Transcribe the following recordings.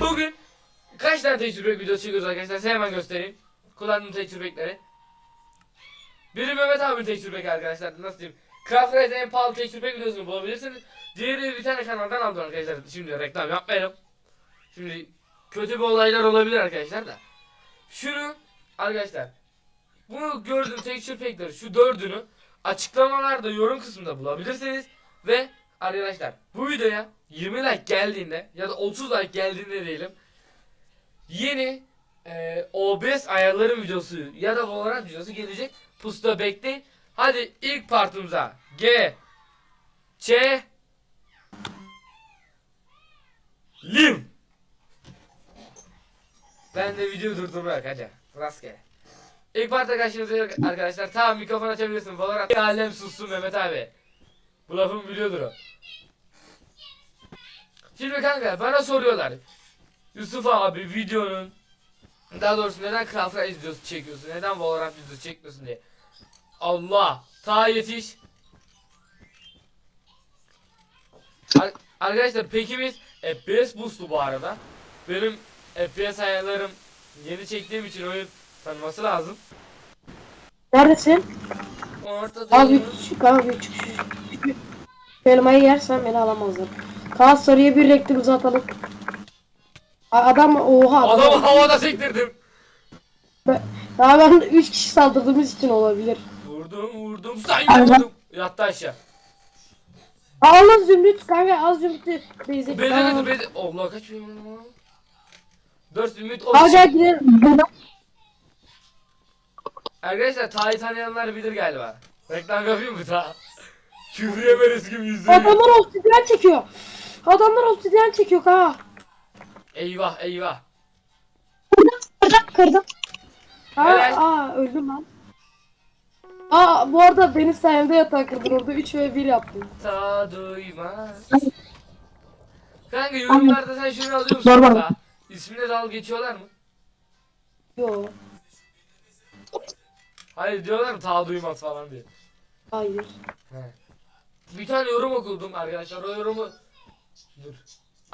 Bugün kaç tane tecrübe videosu çekiyoruz arkadaşlar size hemen göstereyim. Kullandığım tecrübeleri. Biri Mehmet abi tecrübeki arkadaşlar nasıl diyeyim. Craft Ride'ın en pahalı tecrübe videosunu bulabilirsiniz. Diğeri bir tane kanaldan aldım arkadaşlar. Şimdi reklam yapmayalım. Şimdi kötü bir olaylar olabilir arkadaşlar da. Şunu arkadaşlar. Bunu gördüğüm texture pack'leri şu dördünü açıklamalarda yorum kısmında bulabilirsiniz. Ve arkadaşlar bu videoya 20 like geldiğinde ya da 30 like geldiğinde diyelim. Yeni e, OBS ayarları videosu ya da Valorant videosu gelecek. Pusta bekleyin. Hadi ilk partımıza G Ç Lim Ben de videoyu durdurmak hadi. Rastgele. İlk partta karşınızda arkadaşlar. Tamam mikrofon açabilirsin. Valorant. Alem sussun Mehmet abi. Bu lafımı biliyordur o. Şimdi kanka bana soruyorlar. Yusuf abi videonun daha doğrusu neden Rice videosu çekiyorsun? Neden Valorant videosu çekmiyorsun diye. Allah! Ta yetiş. Ar- Arkadaşlar pekimiz FPS boost'u bu arada. Benim FPS ayarlarım yeni çektiğim için oyun tanıması lazım. Neredesin? Ortada Abi küçük abi küçük. küçük. Şu elmayı yersen beni alamazlar. Kaan sarıya bir rektör uzatalım. A- Adam oha adam. Adamı havada sektirdim. Ben- Daha ben 3 kişi saldırdığımız için olabilir. Vurdum vurdum sen vurdum. Yattı aşağı. Allah zümrüt kanka az zümrütü beyze. Bedeli bedeli. Allah kaç ama. 4 zümrüt Aa 30. gel gidelim. Arkadaşlar Taha'yı tanıyanlar bilir galiba. Reklam yapayım mı Taha? Küfür yeme riskim yüzde yüz. Adamlar obsidyen çekiyor. Adamlar obsidyen çekiyor ha. Eyvah eyvah. Kırdım kırdım. Ha, Helal. aa öldüm lan. Aa bu arada benim sayemde yatağı kırdın orada 3 ve 1 yaptım. Ta duymaz. Kanka yorumlarda sen şunu alıyor musun? Normal. Taha? İsmine dal geçiyorlar mı? Yo Hayır diyorlar mı ta duymaz falan diye. hayır. He. Bir tane yorum okudum arkadaşlar o yorumu Dur.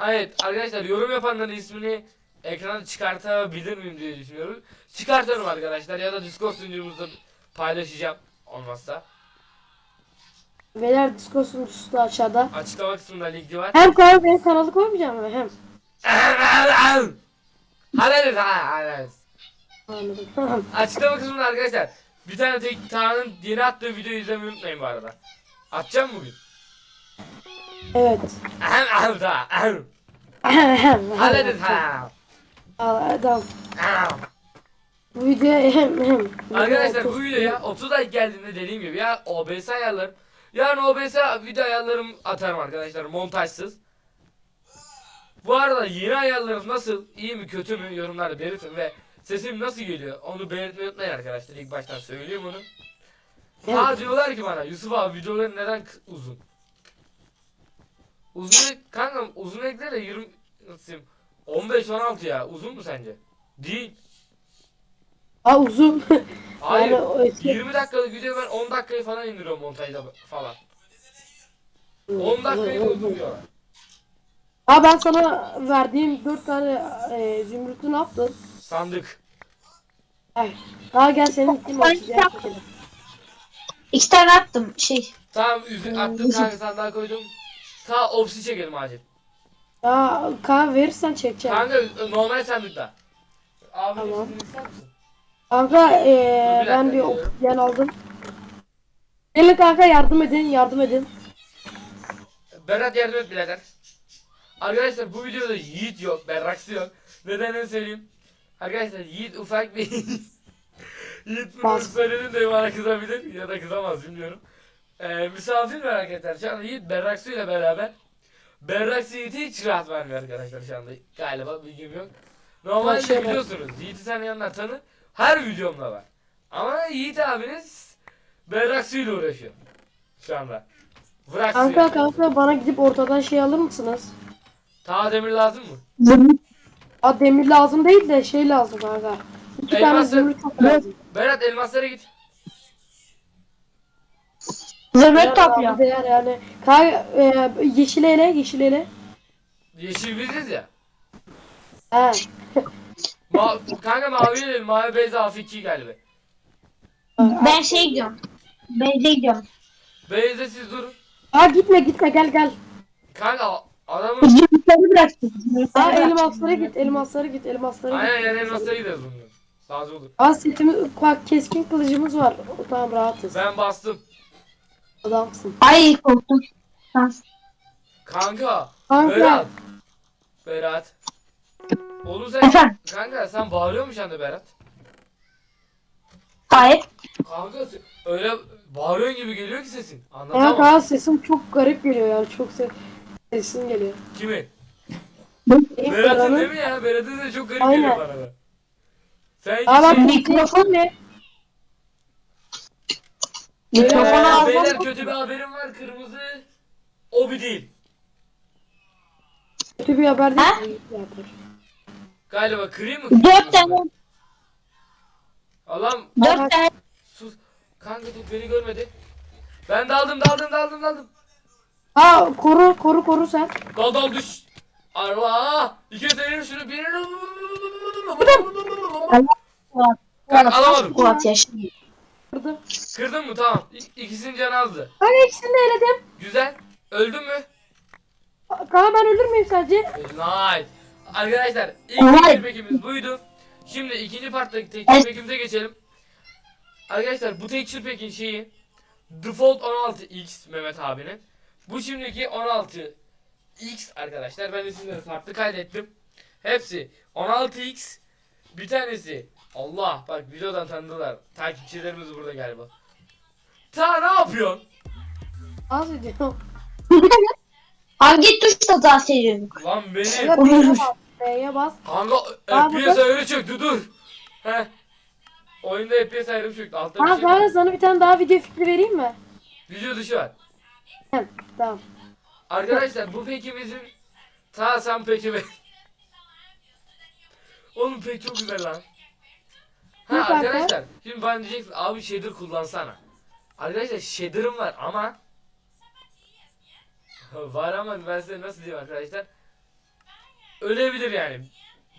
Evet arkadaşlar yorum yapanların ismini ekrana çıkartabilir miyim diye düşünüyorum. Çıkartırım arkadaşlar ya da Discord sunucumuzda paylaşacağım olmazsa. Beyler Discord sunucusu da aşağıda. Açıklama kısmında linki var. Hem kanal benim kanalı koymayacağım mı? Hem. Hallederiz ha hallederiz. Anladım. Açıklama kısmında arkadaşlar bir tane tek Taha'nın yeni attığı videoyu izlemeyi unutmayın bu arada. Atacağım bugün. evet. Ahem ahem Taha ahem. Hallederiz ha. Adam. Ahem. Bu videoya hem hem. Arkadaşlar bu videoya 30 like geldiğinde dediğim gibi ya OBS ayarlarım. Yarın OBS video ayarlarım atarım arkadaşlar montajsız. Bu arada yeni ayarlarım nasıl, iyi mi kötü mü yorumlarda belirtin ve sesim nasıl geliyor onu belirtmeyi unutmayın arkadaşlar ilk baştan söyleyeyim onu. Aa diyorlar ki bana Yusuf abi videoların neden uzun? Uzun kanka uzun ekle de 20 nasıl diyeyim 15-16 ya uzun mu sence? Değil. Aa uzun. Hayır. Yani o eski- 20 dakikalık video ben 10 dakikayı falan indiriyorum montajda falan. 10 dakikayı dolduruyorlar. Aa ben sana verdiğim 4 tane e, zümrütü ne yaptın? Sandık. Ay. Aa gel senin yaptım. çekelim. İki tane attım şey. Tamam üzü attım kanka sandığa koydum. Ta opsi çekelim acil. Aa kahve verirsen çekeceğim. Kanka normal sandıkta. Abi Tamam. ismini ister misin? Kanka Dur, ee, bir ben dakika, bir obsidyen aldım. Gelin kanka yardım edin yardım edin. Berat yardım et birader. Arkadaşlar bu videoda Yiğit yok, Berraksı yok. Nedenini söyleyeyim. Arkadaşlar Yiğit ufak bir... Yiğit söyledim de bana kızabilir ya da kızamaz bilmiyorum. Ee, misafir var arkadaşlar. Şu anda Yiğit Berraksı ile beraber. Berraksı Yiğit'e hiç rahat vermiyor arkadaşlar şu anda. Galiba bilgim yok. Normalde şey- biliyorsunuz Yiğit'i tanıyanlar tanır. Her videomda var. Ama Yiğit abiniz Berraksı ile uğraşıyor. Şu anda. Bırak Kanka suyu. kanka bana gidip ortadan şey alır mısınız? Ta demir lazım mı? Aa demir lazım değil de şey lazım kanka. İki Elmas- tane zümrüt çok lazım. Berat elmaslara git. Zümrüt Değer topluyor. abi, Değer yani. Kanka e, yeşil ele yeşil ele. Yeşil biziz ya. He. Ma kanka mavi değil, mavi beyaz afiki galiba. Ben şey gidiyorum. Beyze gidiyorum. Beyazda siz durun. Aa gitme gitme gel gel. Kanka adamın Zümrütleri bıraktım. Aa elmaslara git elmaslara git elmaslara git. aynen yani elmaslara gideriz bunu. Sağ olur. Aa setimiz bak keskin kılıcımız var. O, tamam rahatız. Ben bastım. Adamsın. Ay korktum. Kanka. Kanka. Berat. Berat. Oğlum sen Efendim? kanka sen bağırıyor musun şu anda Berat? Hayır. Kanka öyle bağırıyorsun gibi geliyor ki sesin. Kanka Anlatamam. sesim çok garip geliyor yani çok se sesim geliyor. Benim Berat'ın değil mi ya? Berat'ın da çok garip Aynen. geliyor bana da. Sen Aa bak şey- Mikrofon ne? Mikrofonu Ee, beyler kötü bir haberim var kırmızı. O bir değil. Kötü bir haber değil. Ha? iyi bir haber. Galiba kırayım mı? Dört kırmızı? tane. Allah'ım Dört tane. sus. Kanka dur beni görmedi. Ben daldım daldım daldım daldım. Aa koru koru koru sen. Dal dal düş. Allah. İki verin şunu bir. Kanka alamadım. Kuat yaşlı. Kırdı. Kırdın mı? Tamam. İ- İkisinin canı azdı. Kanka ikisini de eledim. Güzel. Öldün mü? Kanka ben ölür müyüm sence? Nice. Arkadaşlar ilk Nice. tekir pekimiz buydu. Şimdi ikinci parttaki tekir pekimize geçelim. Arkadaşlar bu tekir pekin şeyi Default 16X Mehmet abinin. Bu şimdiki 16X arkadaşlar. Ben isimleri farklı kaydettim. Hepsi 16X. Bir tanesi Allah bak videodan tanıdılar. Takipçilerimiz burada galiba. Ta ne yapıyorsun? Az ediyorum. Hangi tuşla dans ediyorum? Lan benim. Kanka B'ye bas. B'ye bas. Kanka FPS burada- ayarı çöktü dur. Heh. Oyunda FPS ayarı çöktü. Altta bir şey var. sana bir tane daha video fikri vereyim mi? Video dışı var. Tamam. Arkadaşlar bu pekimizin ta sen peki be. Oğlum pek çok güzel lan. Ha Ne kanka? arkadaşlar şimdi bana diyeceksin abi shader kullansana. Arkadaşlar shader'ım var ama var ama ben size nasıl diyeyim arkadaşlar ölebilir yani.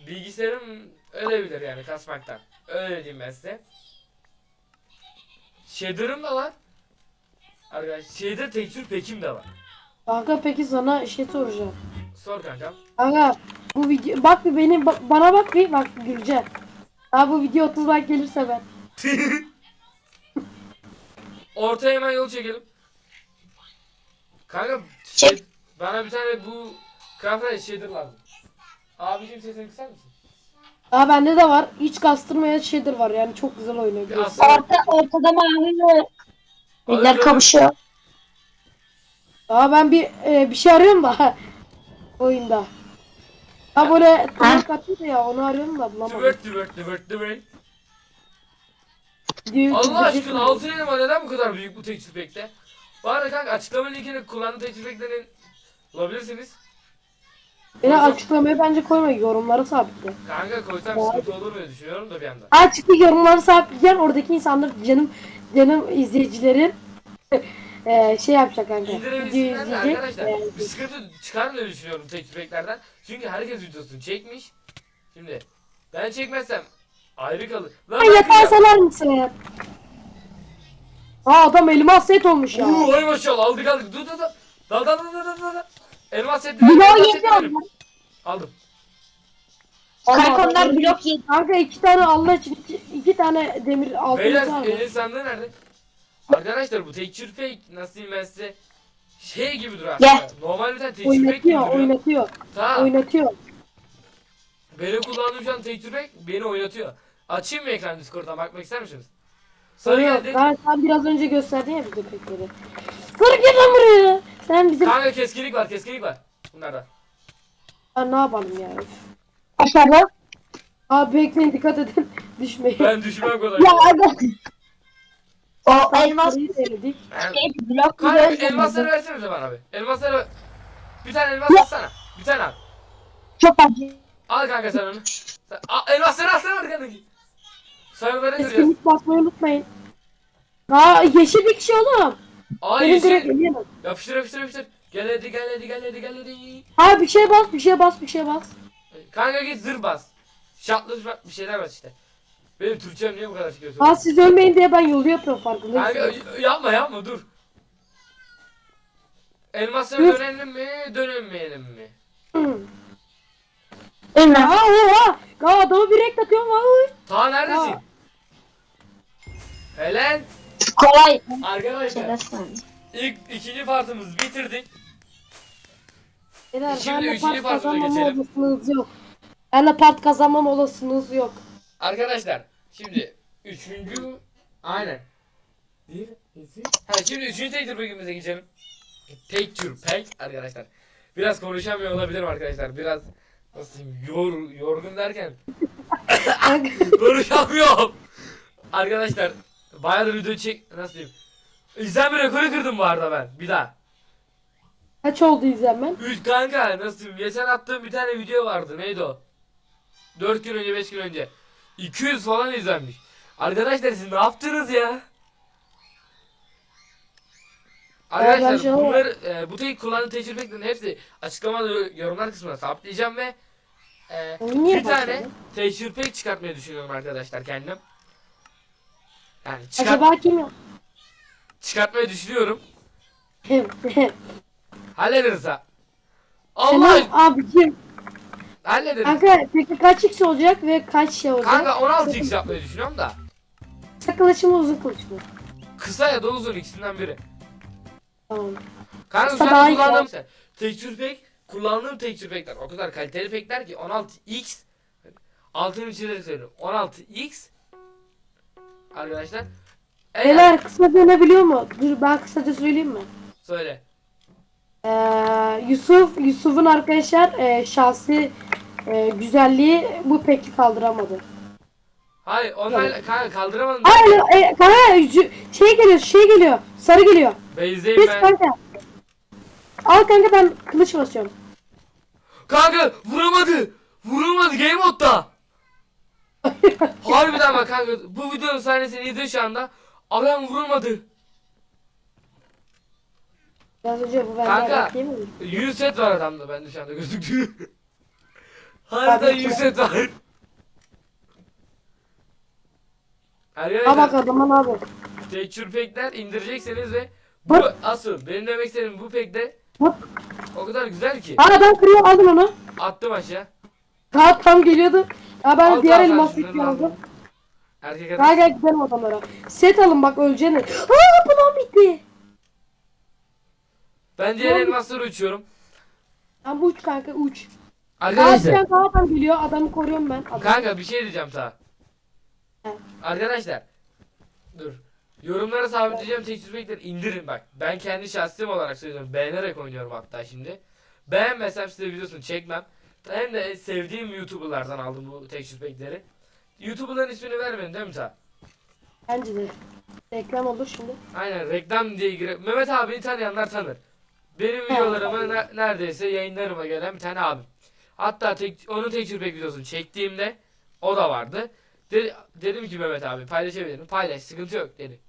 Bilgisayarım ölebilir yani kasmaktan. Öyle diyeyim ben size. Shader'ım da var. Arkadaşlar shader tekstür pekim de var. Kanka peki sana şey soracağım. Sor kankam. Kanka bu video bak bir benim ba- bana bak bir bak Gülce. Abi bu video 30 like gelirse ben. Ortaya hemen yol çekelim. Kanka Çek. şey, bana bir tane bu craft'ta shader lazım. Abicim sesini kısar mısın? Aa bende de var. Hiç kastırmayan shader var yani çok güzel oynuyor. Biliyorsun. Orta, ortada mavi Eller kavuşuyor. Aa ben bir e, bir şey arıyorum da oyunda. Ha böyle tırnak atıyor ya onu arıyorum da bulamadım. Tüvert tüvert tüvert. Videoyu Allah aşkına miyim? altın elma neden bu kadar büyük bu texture pack'te? Bu arada kanka açıklama linkine kullandığım texture pack'lerin bulabilirsiniz. Beni açıklamaya bence koyma yorumları sabitle. Kanka koysam sıkıntı olur mu diye düşünüyorum da bir yandan. Ha çıktı yorumları sabitleyeceksin oradaki insanlar canım canım izleyicilerin e, şey yapacak kanka. Videoyu izleyecek. arkadaşlar. e, Bir sıkıntı çıkar mı diye düşünüyorum texture pack'lerden. Çünkü herkes videosunu çekmiş. Şimdi ben çekmezsem ayrı kalır. Lan yatağı kıracağım. salar mısın? Aa adam elmas set olmuş ya. Uuu ay maşallah aldık aldık. Dur dur dur. Dal dal dal dal dal. Elmas Blok elmas onlar. Aldım. Kanka onlar blok yedi. Kanka iki tane Allah için iki, iki tane demir Beyler var. elin sandığı nerede? Arkadaşlar bu texture fake nasıl diyeyim ben size şey gibi duruyor Gel. aslında. Normal bir tane texture fake gibi Oynatıyor, duruyor. oynatıyor, Tamam. oynatıyor. Benim kullandığım şu an texture fake beni oynatıyor. Açayım mı ekran Discord'dan bakmak ister misiniz? Sarı geldi. Ben sen biraz önce gösterdin ya bize pekleri. Sarı gel lan buraya. Sen bizim... Kanka keskinlik var keskinlik var. Bunlarda. Ha, ne yapalım ya? Üf. Aşağıda. Abi bekleyin dikkat edin. Düşmeyin. Ben düşmem kolay. Ya aga. O elmas Sarıyı denedik. Şey blok Kanka bir elmasları versenize bana abi. Elmasları bir tane elmas atsana. Bir tane al. Çok acı. Al kanka sen onu. Sen, al, elmasları alsana arkandaki. Sarıları kıracağız. Etkinlik basmayı unutmayın. Aa yeşil bir kişi oğlum. Aa Benim direkt yeşil. Yapıştır yapıştır yapıştır. Gel hadi gel hadi gel hadi gel hadi. Ha bir şey bas bir şey bas bir şey bas. Kanka git zır bas. Şatlı bir şeyler bas işte. Benim Türkçem niye bu kadar kötü? Ha siz ölmeyin diye ben yolu yapıyorum Kanka farkındayım. yapma yapma dur. Elmaslara Dur. dönelim mi dönmeyelim mi? Ölme. Ha oha. Ya adamı bir renk atıyorum. Ta neredesin? Ya. Helen Kolay. arkadaşlar Şerefsiz. ilk ikinci partımızı bitirdik. Beyler Şimdi benle üçüncü part partına kazanmam geçelim. olasılığınız yok. Benle part kazanmam olasılığınız yok. Arkadaşlar şimdi üçüncü aynen. Bir, iki. Ha şimdi üçüncü tek bölümümüze geçelim. Tek tür pek arkadaşlar. Biraz konuşamıyor olabilirim arkadaşlar. Biraz nasıl diyeyim yor, yorgun derken konuşamıyorum. arkadaşlar bayağı da video çek nasıl diyeyim. İzlenme rekoru kırdım bu arada ben bir daha. Kaç oldu izlenmen? Üç kanka nasıl geçen attığım bir tane video vardı neydi o? 4 gün önce 5 gün önce. 200 falan izlenmiş. Arkadaşlar siz ne yaptınız ya? Arkadaşlar Arkadaşlar- bunları e, bu tek kullandığı tecrübelerin hepsi açıklamada yorumlar kısmına sabitlayacağım ve e, niye bir tane başladı? tecrübe çıkartmayı düşünüyorum arkadaşlar kendim. Yani çıkart, Acaba kim çıkartmayı düşünüyorum. Hallederiz ha. Allah Selam abicim. hallederiz. Kanka peki kaç x olacak ve kaç şey olacak? Kanka 16x yapmayı düşünüyorum da. Kısa kılıç mı uzun kılıç mı? Kısa ya da uzun ikisinden biri. Tamam. Kanka Kısa daha an iyi kullandığım tekstür pek kullandığım tekstür pekler o kadar kaliteli pekler ki 16x altını çizerek söylüyorum 16x arkadaşlar eğer Beyler kısa dönebiliyor mu? Dur ben kısaca söyleyeyim mi? söyle Ee, Yusuf, Yusuf'un arkadaşlar e, şahsi e, güzelliği bu pek kaldıramadı. hayır onlar kanka kaldıramadım Hayır, e, kanka yü- şey geliyor, şey geliyor, sarı geliyor. Beyzdeyim Biz ben kanka. Al kanka ben kılıç basıyorum. kanka vuramadı vurulmadı game modda harbiden bak kanka bu videonun sahnesini izle şu anda adam vurulmadı Biraz önce bu bende Kanka. yarak değil mi? 100 set var adamda bende şu anda gözüktü. Tabii ki. 100 set var. Ha bak Arkadaşlar adama ne yapıyor? tekstür pekler indirecekseniz ve bu Bak. asıl benim demek istediğim bu pekte Bak. o kadar güzel ki Ha ben kırıyor aldım onu. attım aşağı. Ha tam geliyordu. Ha ben Al diğer kanka, elmas şunları ipi aldım. aldım. Erkek adam. Ha gel gidelim adamlara. Set alın bak öleceğini. Aa bu bitti. Ben diğer elmasları uçuyorum. Bu uç kanka uç. Arkadaşlar. Arkadaşlar adam geliyor adamı koruyorum ben. Adam. Kanka bir şey diyeceğim sana. Evet. Arkadaşlar. Dur. Yorumlara sabitleyeceğim tekstür pekleri indirin bak. Ben kendi şahsım olarak söylüyorum. Beğenerek oynuyorum hatta şimdi. Beğenmesem size videosunu çekmem. Hem de sevdiğim YouTuber'lardan aldım bu tekstür pekleri. YouTuber'ların ismini vermedim değil mi ta? Bence de. Reklam olur şimdi. Aynen reklam diye gire. Mehmet abini tanıyanlar tanır. Benim videolarımı ne- neredeyse yayınlarıma gelen bir tane abim. Hatta tek, onun pek videosunu çektiğimde o da vardı. De- dedim ki Mehmet abi paylaşabilirim. Paylaş sıkıntı yok dedi.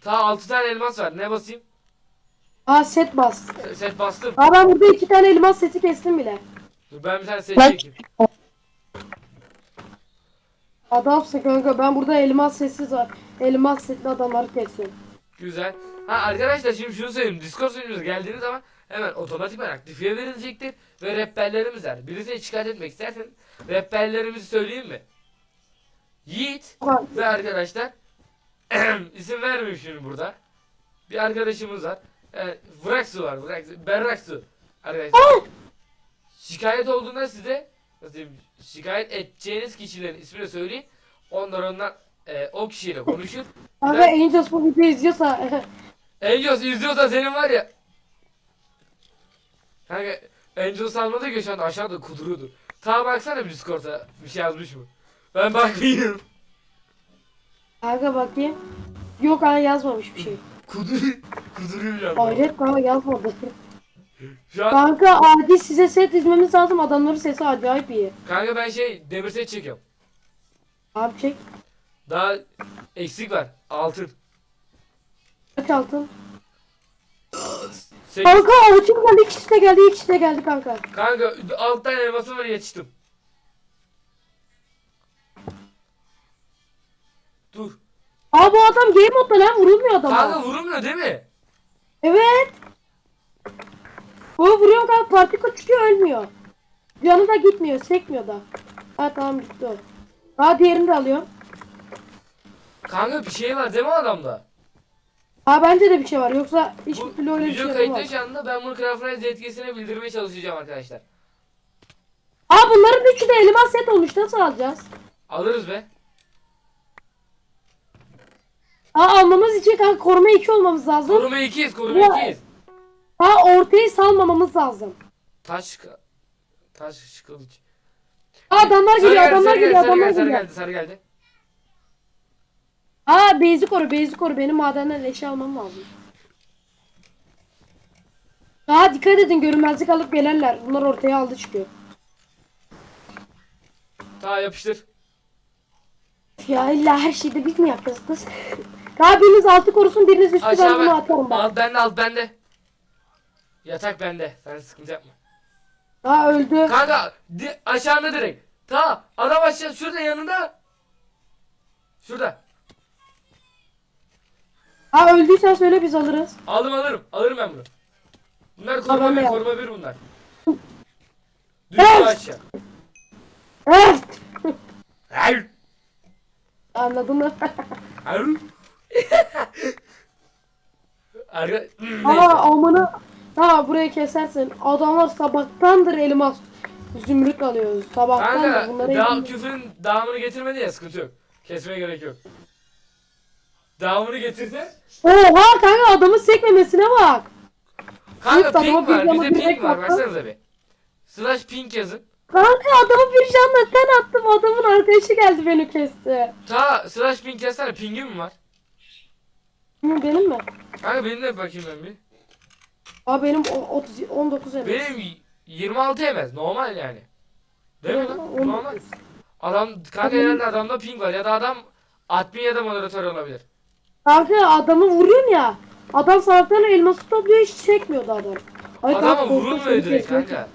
Ta 6 tane elmas var. Ne basayım? Aa set bas. Se- Set bastım. Aa ben burada iki tane elmas seti kestim bile. Dur ben bir tane set çekeyim. Adamsın kanka ben burada elmas sessiz var. Elmas setli adamları kesiyorum. Güzel. Ha arkadaşlar şimdi şunu söyleyeyim. Discord sunucumuza geldiğiniz zaman hemen otomatikman aktifiye verilecektir. Ve rehberlerimiz var. Birisini şikayet etmek istersen rehberlerimizi söyleyeyim mi? Yiğit ve arkadaşlar isim vermeyeyim şimdi burada. Bir arkadaşımız var. Yani Vraksu var. Vraksu. Berraksu. Arkadaşlar. Şikayet olduğunda size nasıl diyeyim, şikayet edeceğiniz kişilerin ismini söyleyin. Onlar ondan e, o kişiyle konuşur. Kanka Ben- Angels bu videoyu izliyorsa Angels izliyorsa senin var ya. Kanka Angels almadı ki şu anda aşağıda kuduruyordu. Ta baksana bir Discord'a bir şey yazmış mı? Ben bakmayayım. Kanka bakayım. Yok kanka yazmamış bir şey. Kudur kuduruyor ya. Hayret kanka yazmadı. Şu an Kanka acil size set dizmemiz lazım. Adamların sesi acayip iyi. kanka ben şey demir set çekiyorum. Abi çek. Daha eksik var. Altın. Kaç altın? Sekiz. Kanka avucum geldi. İkisi de geldi. İkisi de geldi kanka. Kanka alt tane elması var yetiştim. Dur. Aa bu adam game modda lan vurulmuyor adama. Kanka vurulmuyor değil mi? Evet. Bu vuruyor kanka partikül çıkıyor ölmüyor. Canı da gitmiyor sekmiyor da. Ha tamam gitti o. Daha diğerini de alıyorum. Kanka bir şey var değil mi adamda? Ha bence de bir şey var yoksa hiçbir türlü öyle bir şey video kayıtta olmaz. şu anda ben bunu Craft Rise etkisine bildirmeye çalışacağım arkadaşlar. Aa bunların üçü de elmas set olmuş nasıl alacağız? Alırız be. Aa almamız için kanka koruma 2 olmamız lazım. Koruma 2'yiz, koruma Ya. 2'yiz. Ha ortayı salmamamız lazım. Taş taş kılıç. Aa adamlar Sarı geliyor geldi, adamlar sarı geldi, geliyor sarı adamlar geldi, sarı geliyor. geldi, sarı geldi. Aa beyzi koru beyzi koru benim madenden eşya almam lazım. Aa dikkat edin görünmezlik alıp gelirler. Bunlar ortaya aldı çıkıyor. Tamam yapıştır. Ya illa her şeyde biz mi yapacağız kız? Daha biriniz altı korusun biriniz üstü ben Aşağı bunu ben. atarım ben. Alt bende, alt bende. Yatak bende. Sen sıkıntı yapma. Daha öldü. Kanka di, aşağıda direkt. Ta adam aşağı şurada yanında. Şurada. Ha öldüysen söyle biz alırız. Aldım alırım. Alırım ben bunu. Bunlar koruma bir, koruma bir bunlar. Düştü Evet. aşağı. Evet. Hayır. Anladın mı? Hayır. Arka... Aa Neyse. amına. Ha burayı kesersin. Adamlar sabahtandır elmas. Zümrüt alıyoruz. Sabahtandır Kanka bunları daha elmas- küfrün devamını getirmedi ya sıkıntı yok. Kesmeye gerek yok. Devamını getirse. Oha kanka adamın sekmemesine bak. Kanka Lütfen pink ama bir var ama bizde direkt pink var baksanıza bir. Slash pink yazın. Kanka adamı bir canla sen attım. Adamın arkadaşı geldi beni kesti. Ta slash pink yazsana pingim mi var? Hı, benim mi? Kanka benim de bakayım ben bir. Aa benim o- 30 19 elmas. Benim 26 yemez normal yani. Değil mi lan? Normal. Adam kanka herhalde adamda ping var ya da adam admin ya da moderatör olabilir. Kanka adamı vuruyorsun ya. Adam sabahtan elması topluyor hiç sekmiyordu adam. Ay, Adama kanka, vurulmuyor direkt kanka.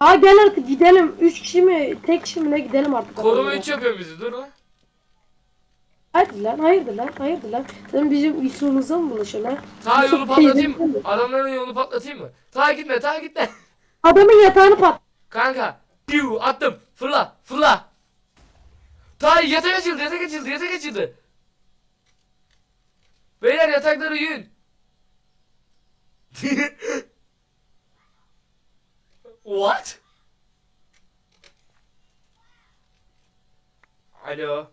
Aa gel artık gidelim. 3 kişi mi? Tek kişi mi ne gidelim artık. Koruma adamlara. 3 yapıyor bizi dur lan. Hadi lan hayırdır lan hayırdır lan. Sen bizim Yusuf'umuza mı bulaşıyorsun lan? Ta Yusuf yolu patlatayım teyze- mı? Adamların yolunu patlatayım mı? Ta gitme ta gitme. Adamın yatağını pat. Kanka. Piu attım. Fırla fırla. Ta yatak açıldı yatak açıldı yatak açıldı. Beyler yatakları yün. What? Alo.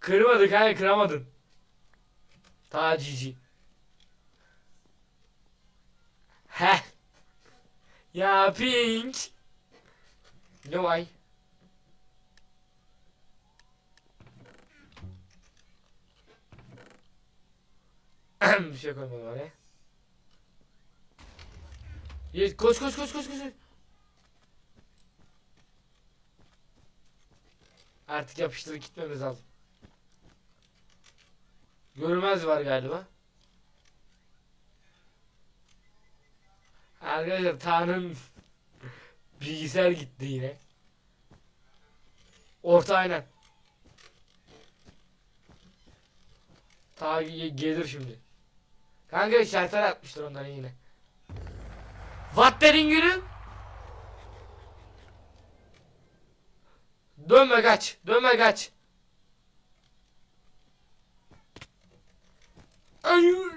Kırmadı kanka kıramadın. Ta cici. Heh. Ya Pink. Ne vay? bir şey koymadım oraya. Ye, koş koş koş koş koş. Artık yapıştırıp gitmemiz lazım. Görmez var galiba. Arkadaşlar Tanrı'nın bilgisayar gitti yine. Orta aynen. Ta ge- gelir şimdi. Kanka şartlar atmıştır ondan yine. Vatter'in günü. Dönme kaç. Dönme kaç. Hayır.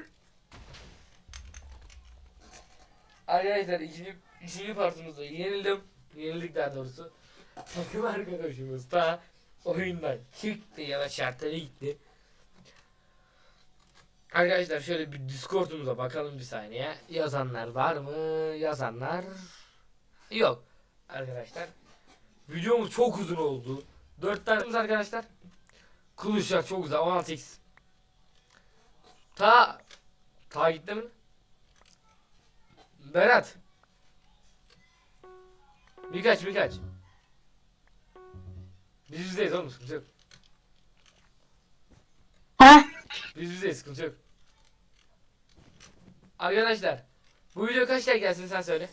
Arkadaşlar ikinci, ikinci partımızda yenildim. Yenildik daha doğrusu. Takım arkadaşımız da oyundan çıktı ya da şartlara gitti. Arkadaşlar şöyle bir Discord'umuza bakalım bir saniye. Yazanlar var mı? Yazanlar yok. Arkadaşlar videomuz çok uzun oldu. 4 tane arkadaşlar. Kılıçlar çok güzel 16x. Ta ta gitti mi? Berat. Birkaç birkaç. Biz bizdeyiz oğlum sıkıntı yok. Ha? Biz bizdeyiz sıkıntı yok. Arkadaşlar bu video kaç like gelsin sen söyle.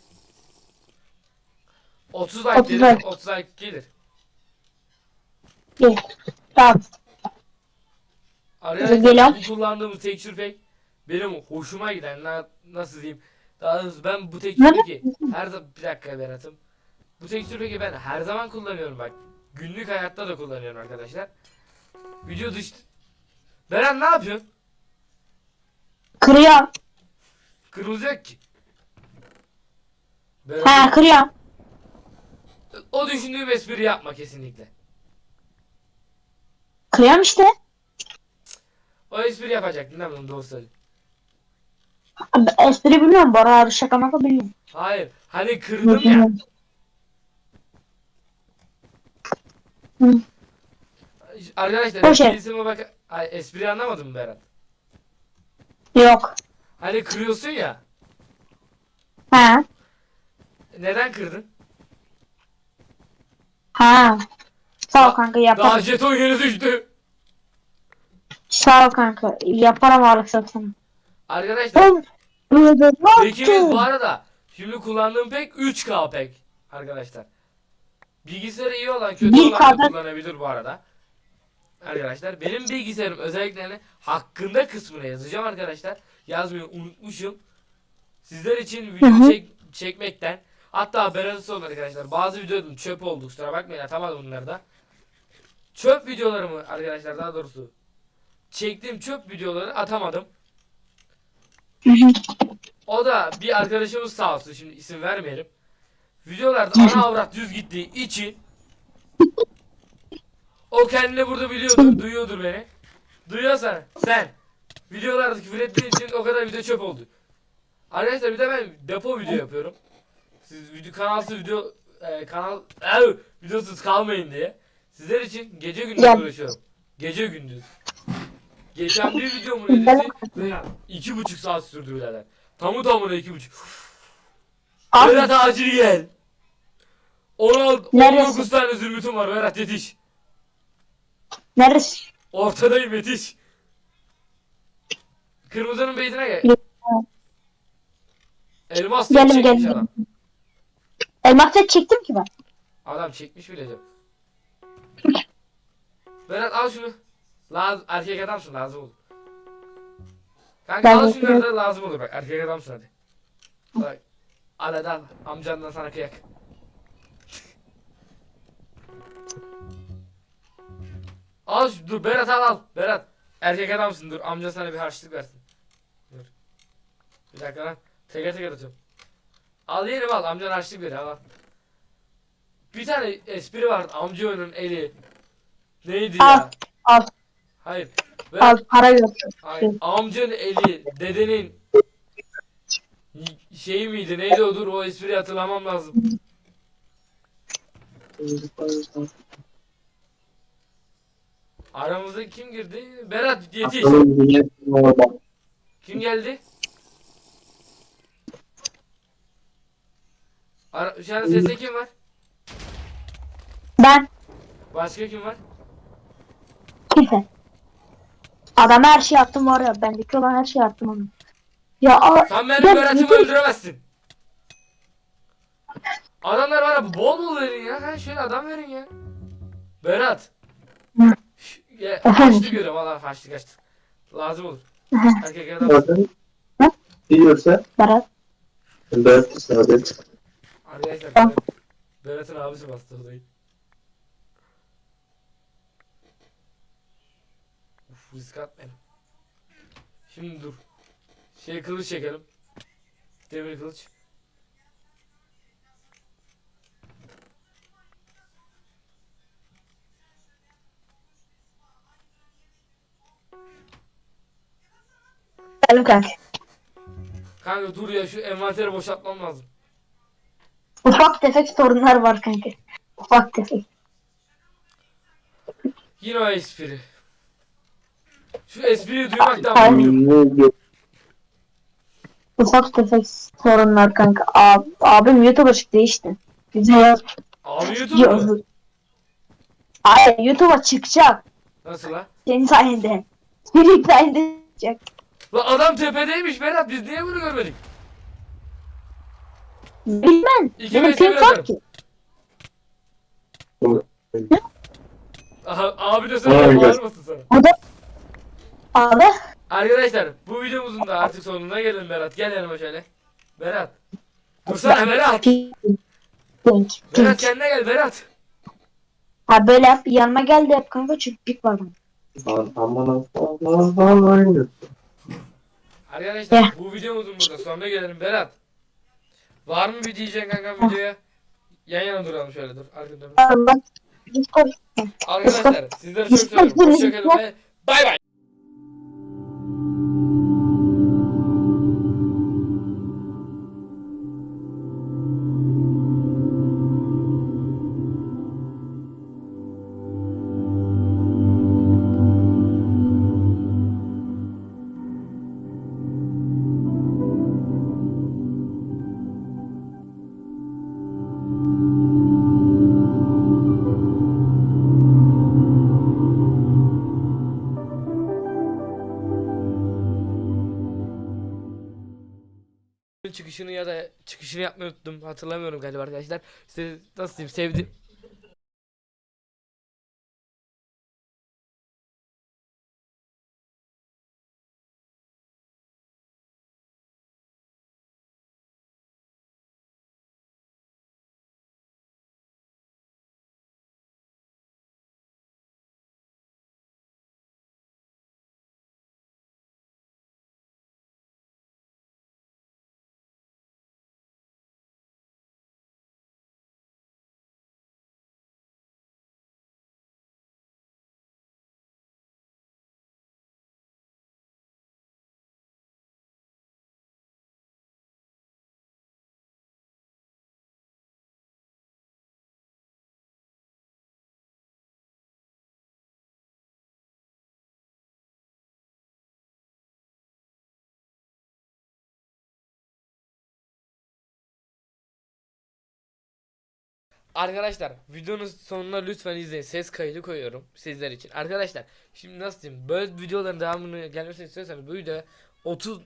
30 like 30 gelir. like. 30 like gelir. Gel. Tamam. Arkadaşlar Geliyorum. bu kullandığımız texture pack benim hoşuma giden na- nasıl diyeyim daha doğrusu ben bu texture pack'i her zaman bir dakika Berat'ım bu texture pack'i ben her zaman kullanıyorum bak günlük hayatta da kullanıyorum arkadaşlar video dış Berat ne yapıyorsun Kırıyorum. Kırılacak ki Ha Berat kırıyorum. o düşündüğüm espri yapma kesinlikle Kırıyorum işte. o espri yapacaktın değil mi onu doğru söyle Abi, Espri bilmiyorum. Bora abi şaka maka bilmiyorum. hayır hani kırdım ya Hı. arkadaşlar şey. esprisine bak Ay, espri anlamadın mı Berat Yok. Hani kırıyorsun ya. Ha. Neden kırdın? Ha. Sağ ol kanka Daha yaparım. jeton yeni düştü. Sağ ol kanka. Yaparım ağırlık satın. Arkadaşlar Oğlum. Pekimiz bu arada. Şimdi kullandığım pek 3K pek. Arkadaşlar. Bilgisayarı iyi olan kötü Bir olan da K'dan- kullanabilir bu arada. Arkadaşlar benim bilgisayarım özelliklerini hakkında kısmına yazacağım arkadaşlar. Yazmayı unutmuşum. Sizler için video çek, çekmekten hatta haber arası oldu arkadaşlar. Bazı videolarım çöp oldu kusura bakmayın atamadım bunları da. Çöp videolarımı arkadaşlar daha doğrusu çektiğim çöp videoları atamadım. O da bir arkadaşımız sağ olsun şimdi isim vermeyelim. Videolarda ana avrat düz gittiği için o kendini burada biliyordur, duyuyordur beni. Duyuyorsan sen videolarda küfür ettiğin için o kadar video çöp oldu. Arkadaşlar bir de ben depo video yapıyorum. Siz video kanalsız video e, kanal ev, videosuz kalmayın diye. Sizler için gece gündüz Ya. uğraşıyorum. Gece gündüz. Geçen bir videomun editi iki buçuk saat sürdü birader. Tamı tamına iki buçuk. Abi Berat acil gel. 16, Neredesin? 19 tane zümrütüm var Berat yetiş. neresi? Ortadayım yetiş. Kırmızının beytine gel. Elmas tek çekmiş geldim. adam. Elmas set çektim ki ben. Adam çekmiş bile. Berat al şunu. Lazım, erkek adamsın lazım olur. Kanka Ben al şunları da lazım olur bak erkek adamsın hadi. Bak. Al hadi al. Amcandan sana kıyak. al şu- dur Berat al al. Berat. Erkek adamsın dur amca sana bir harçlık versin. Bir dakika lan. Teker teker atıyorum. Al yerim al amcan harçlık ver al al. Bir tane espri vardı amcanın eli. Neydi Al, ya? al. Hayır. Al Berat, para yok. hayır. Amcanın eli dedenin y- şeyi miydi neydi o dur o espriyi hatırlamam lazım. Aramızda kim girdi? Berat yetiş. Kim geldi? Ara şu an seste kim var? Ben Başka kim var? kimse. Adam her şey yaptım var ya. Bendeki olan her şey yaptım onu. Ya a- Sen benim Ya, Berat'ımı bütün- öldüremezsin. Adamlar bana bol bol verin ya. Ha şöyle adam verin ya. Berat. Hı. Şş, Ya, Efendim? haçlı görüyorum valla haçlı kaçtı. Lazım olur. Erkek adam. Yiyorsa Berat. dört saadet. Arkadaşlar. Berat- Berat'ın abisi bastı odayı. Uf risk atmayalım. Şimdi dur. Şey kılıç çekelim. Demir kılıç. Geldim kanka. Kanka dur ya şu envanteri boşaltmam lazım. Ufak tefek sorunlar var kanka. Ufak tefek. Yine o espri. Şu espriyi duymaktan mutluyum. Ufak tefek sorunlar kanka. Ab, abim YouTube'a çıktı işte. Bize yaz. Abi YouTube mu? Hayır YouTube'a çıkacak. Nasıl la? Senin sayende. Senin sayende çıkacak. La adam tepedeymiş Berat biz niye bunu görmedik? Bilmem. İki Benim pim bırakırım. var ki. Aha, abi de söyle Vay bağırmasın sana. Abi. Arkadaşlar bu videomuzun da artık sonuna gelelim Berat. Gel yanıma şöyle. Berat. Dursana Berat. Pink. Berat Pink. kendine gel Berat. Ha böyle yap. Yanıma gel de yap kanka çünkü pik var. bende. Aman aman aman. Arkadaşlar Gel. bu videomuzun burada sonuna gelelim Berat. Var mı bir diyeceksin kanka videoya? Yan yana duralım şöyle dur. Arkada dur. Allah. Discord. Arkadaşlar sizleri çok seviyorum. Hoşçakalın ve bay bay. Çıkışını yapmayı unuttum. Hatırlamıyorum galiba arkadaşlar. Size nasıl diyeyim sevdim. Arkadaşlar videonun sonuna lütfen izleyin. Ses kaydı koyuyorum sizler için. Arkadaşlar şimdi nasıl diyeyim böyle videoların devamını gelmesini istiyorsanız bu videoya 30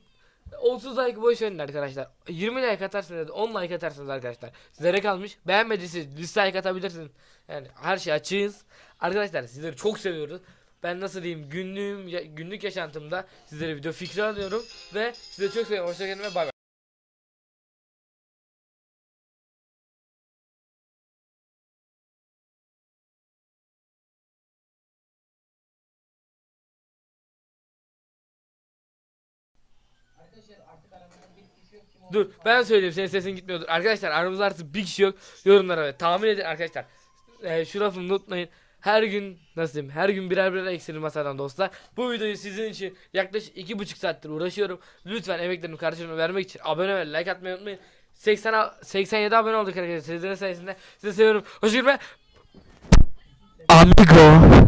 30 like boş verin arkadaşlar. 20 like atarsanız 10 like atarsanız arkadaşlar. Sizlere kalmış. Beğenmediyseniz dislike atabilirsiniz. Yani her şey açığız. Arkadaşlar sizleri çok seviyoruz. Ben nasıl diyeyim günlüğüm günlük yaşantımda sizlere video fikri alıyorum ve sizi çok seviyorum. Hoşçakalın ve bay bay. Dur ben söyleyeyim senin sesin gitmiyordur. Arkadaşlar aramızda artık bir kişi yok. Yorumlara ve tahmin edin arkadaşlar. Ee, şu lafımı unutmayın. Her gün nasıl diyeyim her gün birer birer eksilir masadan dostlar. Bu videoyu sizin için yaklaşık iki buçuk saattir uğraşıyorum. Lütfen emeklerimi karşılığını vermek için abone ve like atmayı unutmayın. 80 a- 87 abone olduk arkadaşlar. Sizlerin sayesinde sizi seviyorum. Hoşçakalın Amigo.